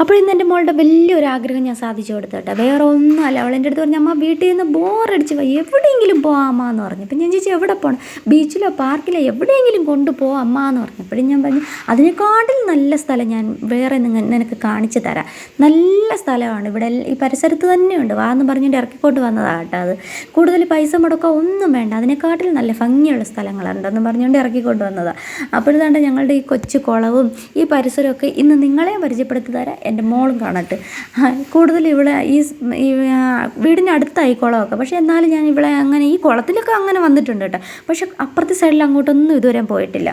അപ്പോൾ ഇന്ന് എന്റെ മോളുടെ വലിയൊരു ആഗ്രഹം ഞാൻ സാധിച്ചു കൊടുത്തു കേട്ടോ വേറെ ഒന്നുമല്ല. അവൾ എന്റെ അടുത്ത് പറഞ്ഞു അമ്മ വീട്ടിൽ നിന്ന് ബോറടിച്ച് പോയി എവിടെയെങ്കിലും പോവാം അമ്മ എന്ന് പറഞ്ഞു. അപ്പം ഞാൻ ചോദിച്ചു എവിടെ പോകണം ബീച്ചിലോ പാർക്കിലോ എവിടെയെങ്കിലും കൊണ്ടുപോകാം അമ്മ എന്ന് പറഞ്ഞു. അപ്പോഴും ഞാൻ പറഞ്ഞു അതിനെക്കാട്ടിൽ നല്ല സ്ഥലം ഞാൻ വേറെ നിങ്ങൾ നിനക്ക് കാണിച്ചു തരാം. നല്ല സ്ഥലമാണ്. ഇവിടെ ഈ പരിസരത്ത് തന്നെയുണ്ട്. വാ എന്ന് പറഞ്ഞുകൊണ്ട് ഇറക്കിക്കൊണ്ട് വന്നതാണ് കേട്ടോ അത്. കൂടുതൽ പൈസ മുടക്കുക ഒന്നും വേണ്ട. അതിനെക്കാട്ടിൽ നല്ല ഭംഗിയുള്ള സ്ഥലങ്ങളുണ്ടെന്ന് പറഞ്ഞുകൊണ്ട് ഇറക്കിക്കൊണ്ട് വന്നതാണ് അപ്പോഴതാണ്ട് ഞങ്ങളുടെ ഈ കൊച്ചു കുളവും ഈ പരിസരമൊക്കെ ഇന്ന് നിങ്ങളെ പരിചയപ്പെടുത്തി തരാം. എന്റെ മോളും കാണട്ടെ. കൂടുതൽ ഇവിടെ ഈ വീടിന്റെ അടുത്തായി കുളമൊക്കെ. പക്ഷേ എന്നാലും ഞാൻ ഇവിടെ അങ്ങനെ ഈ കുളത്തിലൊക്കെ അങ്ങനെ വന്നിട്ടുണ്ട് കേട്ടോ. പക്ഷേ അപ്പുറത്തെ സൈഡിൽ അങ്ങോട്ടൊന്നും ഇതുവരെ പോയിട്ടില്ല.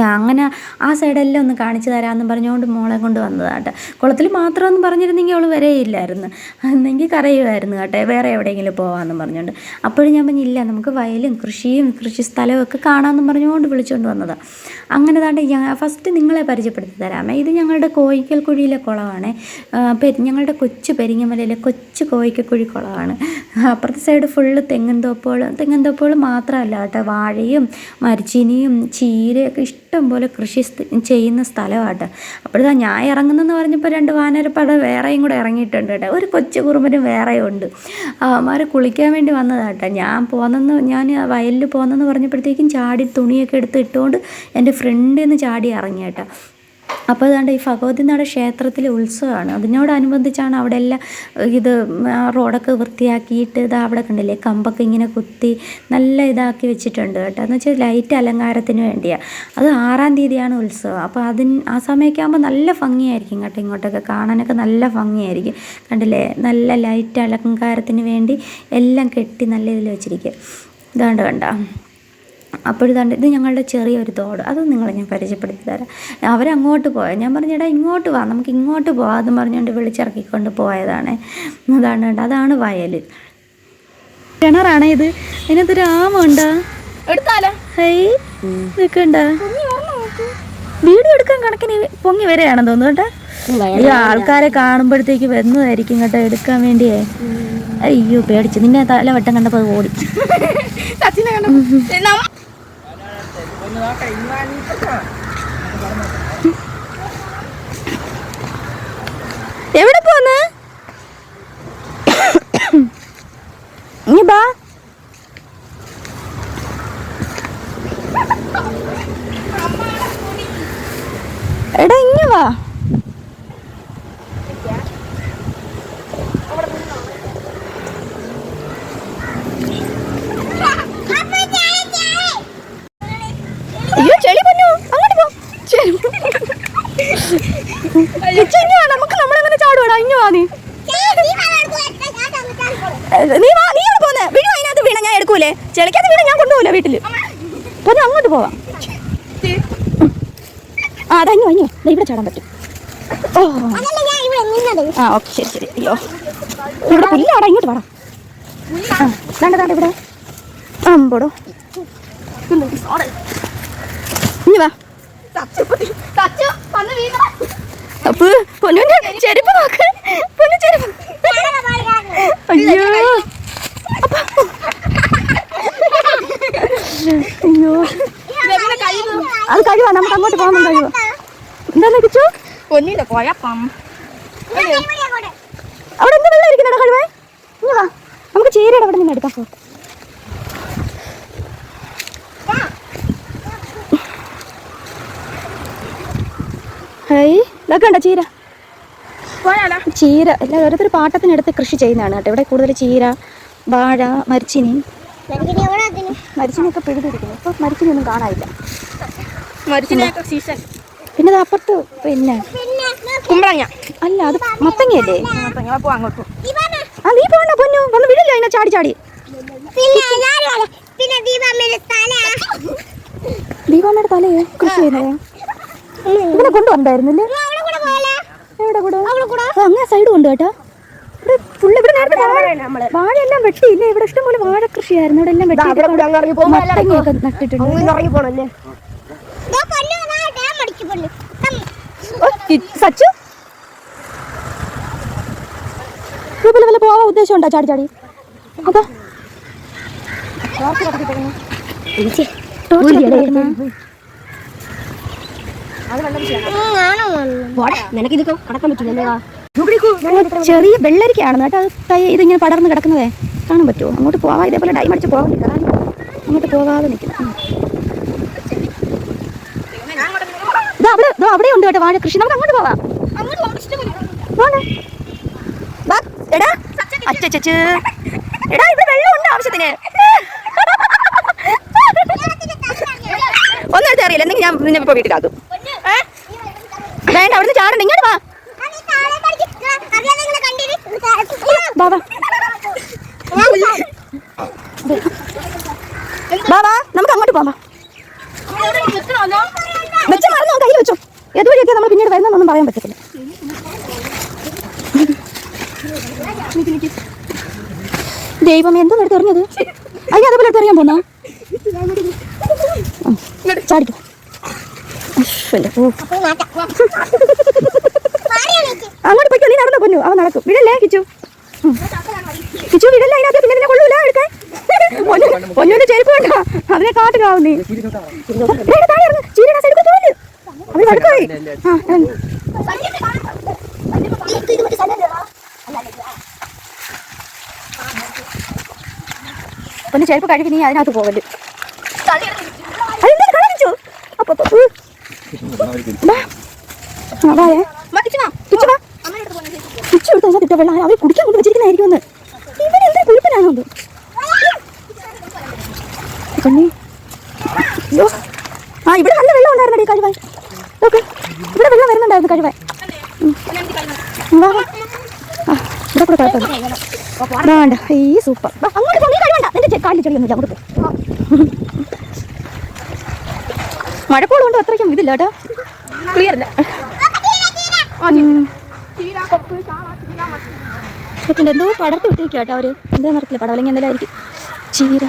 അങ്ങനെ ആ സൈഡെല്ലാം ഒന്ന് കാണിച്ചു തരാമെന്ന് പറഞ്ഞുകൊണ്ട് മോളെ കൊണ്ട് വന്നതാട്ടെ. കുളത്തിൽ മാത്രമെന്ന് പറഞ്ഞിരുന്നെങ്കിൽ അവൾ വരെയില്ലായിരുന്നു എന്നെങ്കിൽ കരയുമായിരുന്നു കേട്ടെ. വേറെ എവിടെയെങ്കിലും പോകാമെന്ന് പറഞ്ഞുകൊണ്ട്. അപ്പോഴും ഞാൻ പറഞ്ഞില്ല നമുക്ക് വയലും കൃഷിയും കൃഷി സ്ഥലവും ഒക്കെ കാണാമെന്ന് പറഞ്ഞുകൊണ്ട് വിളിച്ചുകൊണ്ട് വന്നതാണ് അങ്ങനെ താണ്ട് ഞാൻ ഫസ്റ്റ് നിങ്ങളെ പരിചയപ്പെടുത്തി തരാമേ. ഇത് ഞങ്ങളുടെ കോയിക്കൽ കുഴിയിലെ കുളമാണ് ഞങ്ങളുടെ കൊച്ചു പെരിങ്ങമലയിലെ കൊച്ചു കോയിക്കൽ കുളമാണ് അപ്പുറത്തെ സൈഡ് ഫുള്ള് തെങ്ങിൻ തോപ്പുകൾ തെങ്ങിൻ തോപ്പുകൾ മാത്രമല്ല കേട്ടോ. വാഴയും മരച്ചീനിയും ചീരയൊക്കെ ഇഷ്ടം പോലെ കൃഷി ചെയ്യുന്ന സ്ഥലമാട്ടോ അപ്പോഴാ ഞാൻ ഇറങ്ങുന്നെന്ന് പറഞ്ഞപ്പോൾ രണ്ട് വാനരപ്പട വേറെയും കൂടെ ഇറങ്ങിയിട്ടുണ്ട് കേട്ടോ. ഒരു കൊച്ചു കുറുമ്പനും വേറെയും ഉണ്ട്. അവന്മാർ കുളിക്കാൻ വേണ്ടി വന്നതാട്ടോ. ഞാൻ പോന്നെന്ന് ഞാൻ വയലിൽ പോന്നെന്ന് പറഞ്ഞപ്പോഴത്തേക്കും ചാടി തുണിയൊക്കെ എടുത്ത് ഇട്ടുകൊണ്ട് എന്റെ ഫ്രണ്ടിൽ നിന്ന് ചാടി ഇറങ്ങി കേട്ടോ. അപ്പോൾ അതുകൊണ്ട് ഈ ഭഗവതി നട ക്ഷേത്രത്തിലെ ഉത്സവമാണ്. അതിനോടനുബന്ധിച്ചാണ് അവിടെ എല്ലാം ഇത് റോഡൊക്കെ വൃത്തിയാക്കിയിട്ട് ഇത് അവിടെ കണ്ടില്ലേ കമ്പൊക്കെ ഇങ്ങനെ കുത്തി നല്ല ഇതാക്കി വെച്ചിട്ടുണ്ട് കേട്ടോ. എന്ന് വെച്ചാൽ ലൈറ്റ് അലങ്കാരത്തിന് വേണ്ടിയാണ് അത് ആറാം തീയതിയാണ് ഉത്സവം. അപ്പോൾ അതിന് ആ സമയമൊക്കെ നല്ല ഭംഗിയായിരിക്കും കേട്ടോ ഇങ്ങോട്ടൊക്കെ കാണാനൊക്കെ നല്ല ഭംഗിയായിരിക്കും. കണ്ടില്ലേ നല്ല ലൈറ്റ് അലങ്കാരത്തിന് വേണ്ടി എല്ലാം കെട്ടി നല്ല ഇതിൽ വെച്ചിരിക്കുക ഇതാണ്ട് കണ്ട? അപ്പോഴിതാണ്ട് ഇത് ഞങ്ങളുടെ ചെറിയൊരു തോട്. അത് നിങ്ങളെ ഞാൻ പരിചയപ്പെടുത്തി തരാം. അവരങ്ങോട്ട് പോയാൽ ഞാൻ പറഞ്ഞു എടാ ഇങ്ങോട്ട് വാ നമുക്ക് ഇങ്ങോട്ട് പോവാം എന്ന് പറഞ്ഞുകൊണ്ട് വിളിച്ചിറക്കിക്കൊണ്ട് പോയതാണ്. അതാണ് കണ്ടോ അതാണ് വയൽ കിണറാണ് ഇത്. അതിനകത്ത് ആമുണ്ടോ എടുത്താലോ? നിൽക്കണ്ട? വീഡിയോ എടുക്കാൻ കണക്കിന് പൊങ്ങി വരെയാണെന്ന് തോന്നുന്നു കേട്ടോ. ഈ ആൾക്കാരെ കാണുമ്പോഴത്തേക്ക് വരുന്നതായിരിക്കും കേട്ടോ എടുക്കാൻ വേണ്ടിയേ. അയ്യോ പേടിച്ചു. നിന്നെ തലവട്ടം കണ്ടപ്പോൾ അത് ഓടി. സച്ചിനെ കണ്ടു നമ്മ- എവിടെ പോന്ന് ഇനി ബാ എടാ ഇങ്ങ വാ അയ്യോ ചെളി പൊന്നു അങ്ങോട്ട് പോ ചെളി ഇജ്ജ് ഇങ്ങ് വാ, നമുക്ക് നമ്മളെങ്ങനെ ചാടുവാടാ ഇങ്ങ് വാ നീ ഏ, നീ വാ നീ അവിടെ പോന്നെ വീഴും അതിനകത്ത് വീണ ഞാൻ എടുക്കൂലേ ചെളിക്കകത്ത് വീണ ഞാൻ കൊണ്ടുപോകില്ല വീട്ടിൽ പിന്നെ അങ്ങോട്ട് പോവാം ആ അതാ ഇങ്ങോ ഇങ്ങോ ദേ ഇവിടെ ചാടാൻ പറ്റും. ഓ. ആ ഓക്കെ ശരി ശരി. അയ്യോ. ഇവിടെ പുല്ലാടാ ഇങ്ങോട്ട് വാടാ. ആ ദാണ്ട ഇവിടെ. അമ്പടോ പോടോ. ഇനി വാ. അപ്പൊ പൊന്നുവിന്റെ ചെരുപ്പ് നോക്ക്. പൊന്നു ചെരുപ്പ്. അയ്യോ അപ്പൊ. അയ്യോ ഇതെങ്ങനെ കഴിയുന്നു? അത് കഴിവാ നമുക്ക് അങ്ങോട്ട് പോകാൻ കഴിവാ എന്താ കിച്ചു ഒന്നില്ല കുഴപ്പം. അവിടെ എന്ത് വെള്ളം ഇരിക്കുന്നുണ്ടോ കഴിവേ? ഇനി വാ. നമുക്ക് ചീരയുടെ അവിടെ നിന്ന് എടുക്കാം പോ. ഹൈ ഇതൊക്കെ ഉണ്ടോ ചീര? ചീര. എല്ലാം ഓരോരുത്തർ പാട്ടത്തിനെടുത്ത് കൃഷി ചെയ്യുന്നതാണ് കേട്ടോ. ഇവിടെ കൂടുതൽ ചീര വാഴ മരിച്ചിനി. മരിച്ചിനിയൊക്കെ പിഴുതിരിക്കുന്നു. ഇപ്പൊ മരിച്ചിനിയൊന്നും കാണാനില്ല. പിന്നെ അപ്പുറത്ത് പിന്നെ കുമ്പളങ്ങ. അല്ല അത് മത്തങ്ങയല്ലേ? ആ. നീ പോണ പൊന്നു വന്ന് വിടില്ല അതിനെ ചാടി ചാടി. പിന്നെ ദീപാമ്മയുടെ തല. ദീപാമ്മയുടെ തലയെ? കൃഷി ചെയ്യുന്നത് ഇവനെ കൊണ്ടുവന്നായിരുന്നില്ലേ അവിടെ കൂടെ പോയാലോ? എവിടെ കൂടെ? അവിടെ കൂടെ? ആ, അങ്ങേ സൈഡ് കൊണ്ട് കേട്ടോ. ഇവിടെ ഫുള്ള് ഇവിടെ നേരത്തെ വാഴ ഇവിടെ ഇഷ്ടംപോലെ വാഴ കൃഷിയായിരുന്നു ഇവിടെ എല്ലാം വെട്ടി മത്തങ്ങയൊക്കെ നട്ടിട്ടുണ്ട് ഇറങ്ങി പോണല്ലേ ദാ പൊന്നു ദാ ഡാം അടിച്ചു പൊന്നു ഓ, ഇ- സച്ചു? ഗ്രൂപ്പിൽ വല്ല പോവാൻ ഉദ്ദേശം ഉണ്ടോ ചാടി. ചാടി അതാ കടക്കാൻ പറ്റില്ല ചെറിയ വെള്ളരിക്കാണ് കേട്ടോ. ഇത് തൈ ഇതിങ്ങനെ പടർന്ന് കിടക്കുന്നതേ. കാണാൻ പറ്റുമോ? അങ്ങോട്ട് പോവാ ഇതേപോലെ ടൈം അടിച്ച് പോകാൻ അങ്ങോട്ട് പോകാതെ നിൽക്കുന്നു ഉം. ഇതാ അവിടെ അവിടെ ഉണ്ട് കേട്ടോ വാഴ കൃഷി. നമുക്ക് അങ്ങോട്ട് പോവാം. എടാ. അച്ചച്ചച്ച്. എടാ ഇവിടെ വെള്ളമുണ്ട് ആവശ്യത്തിന്? ഒന്നും എടുത്ത് അറിയില്ല. എന്തെങ്കിലും ഞാൻ നിന്നെ ഇപ്പൊ വീട്ടിലാക്കും. വേണ്ട അവിടുന്ന് ചാടണ്ട. ഇങ്ങോട്ട് വാ വാ വാ വാ വാ നമുക്ക് അങ്ങോട്ട് പോവാം വെച്ച മറന്നോ കയ്യിൽ വെച്ചോ ഏതുവഴിയൊക്കെ നമ്മൾ പിന്നീട് വരുന്നതെന്നൊന്നും പറയാൻ പറ്റത്തില്ല ദൈവം എന്തോ എടുത്ത് എറിഞ്ഞത് അയ്യോ അതുപോലെ എടുത്ത് എറിയാൻ പോന്നാ? ചാടിക്കോ. അങ്ങോട്ട് പോയിക്കോ നീ നടന്നു പൊന്നു. അവൻ നടക്കും. വിടല്ലേ കിച്ചു. കിച്ചു വിടല്ലേ അതിനകത്ത് പിന്നെ നിന്നെ കൊള്ളൂല എടുക്കാൻ. പൊന്നു പൊന്നുവിന്റെ ചെരുപ്പ് കണ്ടോ? അതിനെ കാട്ടുകാവും നീ തോൽ. അവന് വഴുക്കായി. ആ, പൊന്നു ചെരുപ്പ് കഴുകി നീ അതിനകത്ത് പോകൽ അതെന്താ കള കിച്ചു അപ്പൊ വെള്ളം അവർ കുടിക്കാൻ കൊണ്ട് വെച്ചിരിക്കുന്നതായിരിക്കും ഒന്ന്. ഇവൻ എന്താ കുരുപ്പനാണോ ആ ഇവിടെ നല്ല വെള്ളം ഉണ്ടായിരുന്നു കഴിവാൻ. നോക്ക്. ഇവിടെ വെള്ളം വരുന്നുണ്ടായിരുന്നു കഴിവാൻ. കൂടെ കുഴപ്പമില്ല വേണ്ട. ഈ സൂപ്പർ. അങ്ങോട്ട് പോ നീ കഴിവണ്ട നിന്റെ ചെ- കാലിൽ ചെറിയൊന്നുമില്ല അങ്ങോട്ട് മഴക്കോളം കൊണ്ട് അത്രയ്ക്കും ഇതില്ല കേട്ടോ. ക്ലിയർ അല്ല. പിന്നെ എന്തോ പടർത്തി വിട്ടേക്കും കേട്ടോ അവർ. എന്തോ നടക്കില്ല? പടവലങ്ങി എന്തെങ്കിലും ചീര.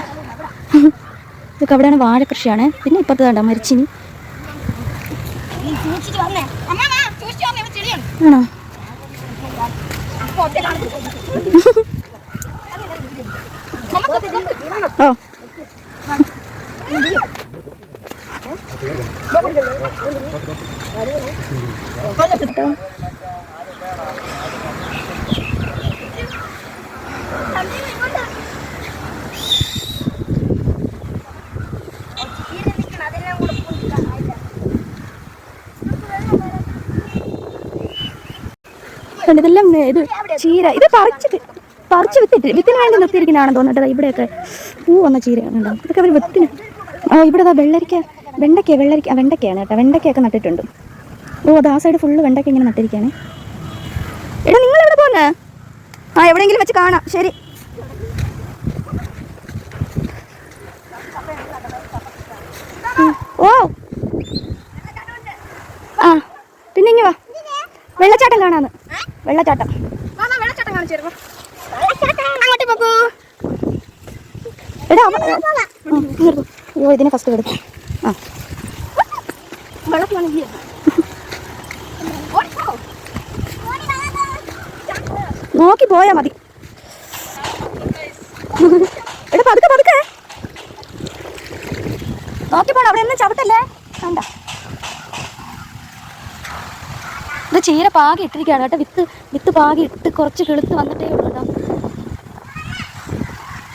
ഇതൊക്കെ അവിടെയാണ് വാഴ കൃഷിയാണ് പിന്നെ ഇപ്പുറത്ത് കണ്ടോ മരിച്ചിനി? ആണോ? ഓ കണ്ടോ, ഇതെല്ലാം ഏ, ഇത് ചീര. ഇത് പറിച്ചിട്ട് പറിച്ച് വിത്തിട്ട് വിത്തിന് വേണ്ടി നിർത്തിയിരിക്കുന്നതാണെന്ന് തോന്നുന്നു ഇവിടെയൊക്കെ ഇവിടെ പൂ വന്ന ചീര കണ്ടോ ഇതൊക്കെ അവർ വിത്തിന്. ഓ ഇവിടെ വെള്ളരിക്ക വെണ്ടയ്ക്ക വെള്ളരിക്ക വെണ്ടയ്ക്കയാണ് കേട്ടോ. വെണ്ടയ്ക്കയൊക്കെ നട്ടിട്ടുണ്ട്. ഓ അത് ആ സൈഡ് ഫുള്ള് വെണ്ടയ്ക്ക ഇങ്ങനെ നട്ടിരിക്കുകയാണ്. എടാ നിങ്ങൾ എവിടെ പോന്നെ? ആ എവിടെയെങ്കിലും വെച്ച് കാണാം. ശരി. ഓ. ആ പിന്നെ ഇങ്ങ് വാ. വെള്ളച്ചാട്ടം കാണാന്ന്. വെള്ളച്ചാട്ടം. കാണിച്ചു അങ്ങോട്ട് പോകൂ. എടാ. അയ്യോ ഇതിനെ ഫസ്റ്റ് എടുക്കും ആ. നോക്കി പോയാ മതി. എടാ പതുക്കെ പതുക്കെ. നോക്കി പോണം അവിടെ ഒന്നും ചവിട്ടല്ലേ വേണ്ട ഇത് ചീര പാകി ഇട്ടിരിക്കുകയാണ് കേട്ടോ. വിത്ത് വിത്ത് പാകി ഇട്ട് കുറച്ച് കിളുത്ത് വന്നിട്ടേ ഉള്ളൂ കേട്ടോ.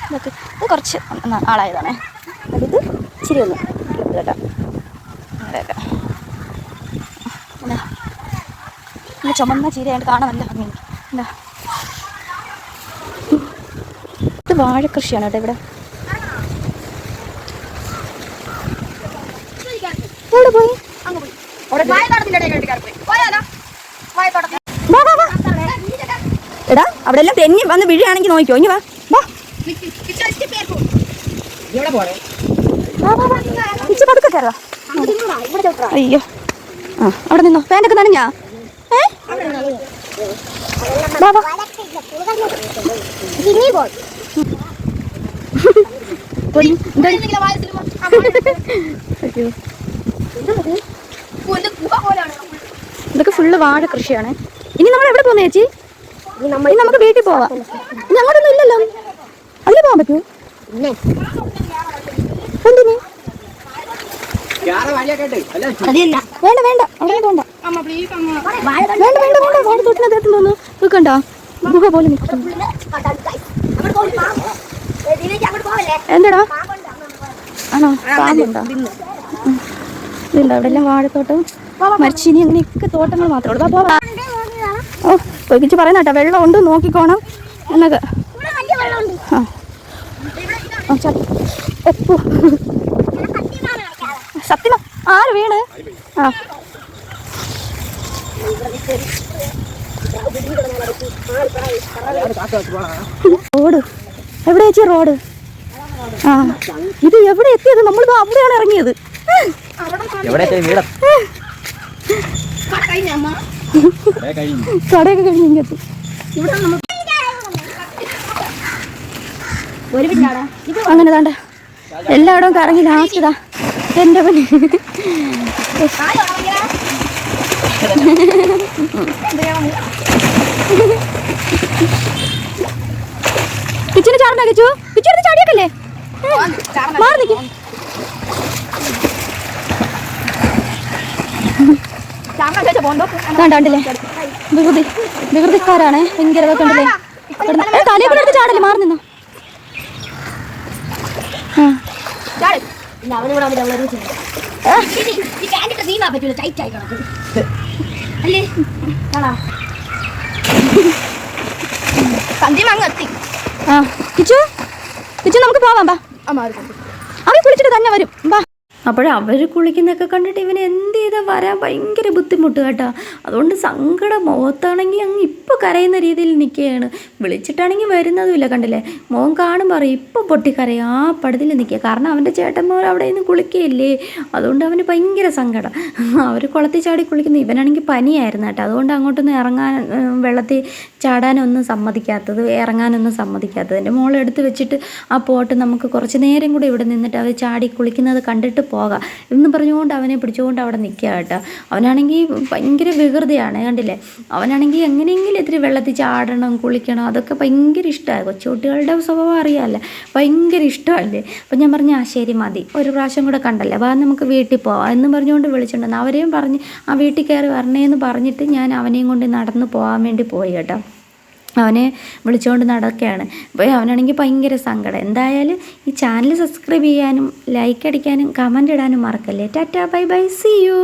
ഇതൊക്കെ ഇത് കുറച്ച് ആളായതാണേ അതിത് ഇച്ചിരി ഒന്ന് കേട്ടോ. അങ്ങനെയൊക്കെ. ഇത് ചുമന്ന ചീരയായിട്ട് കാണാൻ നല്ല ഭംഗി എന്താ ഇത് വാഴക്കൃഷിയാണ് കേട്ടോ ഇവിടെ? പോയി? അങ്ങ് പോയി. എടാ അവിടെ എല്ലാം തെന്നി വന്ന് വീഴുകയാണെങ്കിൽ നോക്കിയോ ഇനി വാ വാ. ഇച്ചി പതുക്കെ കയറുക അയ്യോ. ആ അവിടെ നിന്നോ. പാന്റൊക്കെ നനഞ്ഞാ? ഏ? വാ വാ? അയ്യോ. ഇതൊക്കെ ഫുള്ള് വാഴ കൃഷിയാണ്. ഇനി നമ്മൾ എവിടെ പോകുന്ന ചേച്ചി? നമുക്ക് വീട്ടിൽ പോവാം. ഇനി അങ്ങോട്ടൊന്നും ഇല്ലല്ലോ. അതിന് പോകാൻ പറ്റുമോ എന്തിന്? വേണ്ട വേണ്ട. വേണ്ട. വേണ്ട വേണ്ട വേണ്ട. വാഴ തൊട്ടിനകത്ത് തോന്നുന്നു നിൽക്കണ്ട ഗുഹ പോലെ എന്താടാ. ആണോ? പാമ്പുണ്ടോ? ഇതുണ്ടോ? അവിടെ എല്ലാം വാഴത്തോട്ടം. മരിച്ചിനി അങ്ങനെയൊക്കെ തോട്ടങ്ങൾ മാത്രമേ ഉള്ളൂ. അപ്പോൾ. ഓ പൊയ്ക്കിച്ച് പറയുന്ന കേട്ടോ വെള്ളം ഉണ്ട് നോക്കിക്കോണം എന്നൊക്കെ. ഇവിടെ വലിയ വെള്ളമുണ്ട്. ആ. സത്യം ആര് വീണ്? ആ. റോഡ്. എവിടെ ചേച്ചി റോഡ്? ആ. ഇത് എവിടെ എത്തിയത്? നമ്മളിപ്പോ അവിടെയാണ് ഇറങ്ങിയത്. എവിടെ കടയൊക്കെ കഴിഞ്ഞ് ഇങ്ങെത്തി അങ്ങനെ താണ്ട. എല്ലായിടവും കറങ്ങി ലാസ്റ്റ് ഇതാ. എന്റെ പണി കിച്ചന് ചാടണ കിച്ചു കിച്ചു എടുത്ത് ചാടിയേക്കല്ലേ? മാറി നിൽക്കും കണ്ടില്ലേ? വികൃതി വികൃതിക്കാരാണേ ഭയങ്കര തലയെ കൂടെ ചാടല്ലേ? മാറി നിന്നോ. കിച്ചു? കിച്ചു നമുക്ക് പോവാം ബാ അമ്മ കുളിച്ചിട്ട് തന്നെ വരും. ബാ അപ്പോഴേ അവർ കുളിക്കുന്നതൊക്കെ കണ്ടിട്ട് ഇവന് എന്ത് ചെയ്താൽ വരാൻ ഭയങ്കര ബുദ്ധിമുട്ട് കേട്ടോ. അതുകൊണ്ട് സങ്കടം മുഖത്താണെങ്കിൽ അങ്ങ് ഇപ്പോൾ കരയുന്ന രീതിയിൽ നിൽക്കുകയാണ്. വിളിച്ചിട്ടാണെങ്കിൽ വരുന്നതുമില്ല കണ്ടില്ലേ? മോൻ കാണും പറയും ഇപ്പോൾ പൊട്ടിക്കരയും ആ പടത്തിൽ നിൽക്കുക. കാരണം അവന്റെ ചേട്ടന്മാർ അവിടെ നിന്ന് കുളിക്കുകയില്ലേ? അതുകൊണ്ട് അവന് ഭയങ്കര സങ്കടം. അവർ കുളത്തിൽ ചാടി കുളിക്കുന്നു. ഇവനാണെങ്കിൽ പനിയായിരുന്നു കേട്ടോ. അതുകൊണ്ട് അങ്ങോട്ടൊന്നും ഇറങ്ങാൻ വെള്ളത്തിൽ ചാടാനൊന്നും സമ്മതിക്കാത്തത് ഇറങ്ങാനൊന്നും സമ്മതിക്കാത്തത്. എന്റെ മോളെടുത്ത് വെച്ചിട്ട് ആ പോട്ട് നമുക്ക് കുറച്ച് നേരം കൂടെ ഇവിടെ നിന്നിട്ട് അവർ ചാടി കുളിക്കുന്നത് കണ്ടിട്ട് പോകാം. എന്ന് പറഞ്ഞുകൊണ്ട് അവനെ പിടിച്ചുകൊണ്ട് അവിടെ നിൽക്കുക കേട്ടോ. അവനാണെങ്കിൽ ഭയങ്കര വികൃതിയാണ് കണ്ടില്ലേ? അവനാണെങ്കിൽ എങ്ങനെയെങ്കിലും ഇത്തിരി വെള്ളത്തിൽ ചാടണം കുളിക്കണം അതൊക്കെ ഭയങ്കര ഇഷ്ടമാണ്. കൊച്ചുകുട്ടികളുടെ സ്വഭാവം അറിയാമല്ലേ. ഭയങ്കര ഇഷ്ടമല്ലേ? അപ്പം ഞാൻ പറഞ്ഞു ആ ശരി മതി. ഒരു പ്രാവശ്യം കൂടെ കണ്ടല്ലേ? വാ നമുക്ക് വീട്ടിൽ പോവാം. എന്ന് പറഞ്ഞുകൊണ്ട് വിളിച്ചിട്ടുണ്ടെന്ന് അവരെയും പറഞ്ഞ് ആ വീട്ടിൽ കയറി വരണേന്ന് പറഞ്ഞിട്ട് ഞാൻ അവനെയും കൊണ്ട് നടന്ന് പോകാൻ വേണ്ടി പോയി കേട്ടോ. അവനെ വിളിച്ചുകൊണ്ട് നടക്കുകയാണ് അപ്പോൾ അവനാണെങ്കിൽ ഭയങ്കര സങ്കടം. എന്തായാലും ഈ ചാനൽ സബ്സ്ക്രൈബ് ചെയ്യാനും ലൈക്ക് അടിക്കാനും കമന്റ് ഇടാനും മറക്കല്ലേ. Tata bye bye see you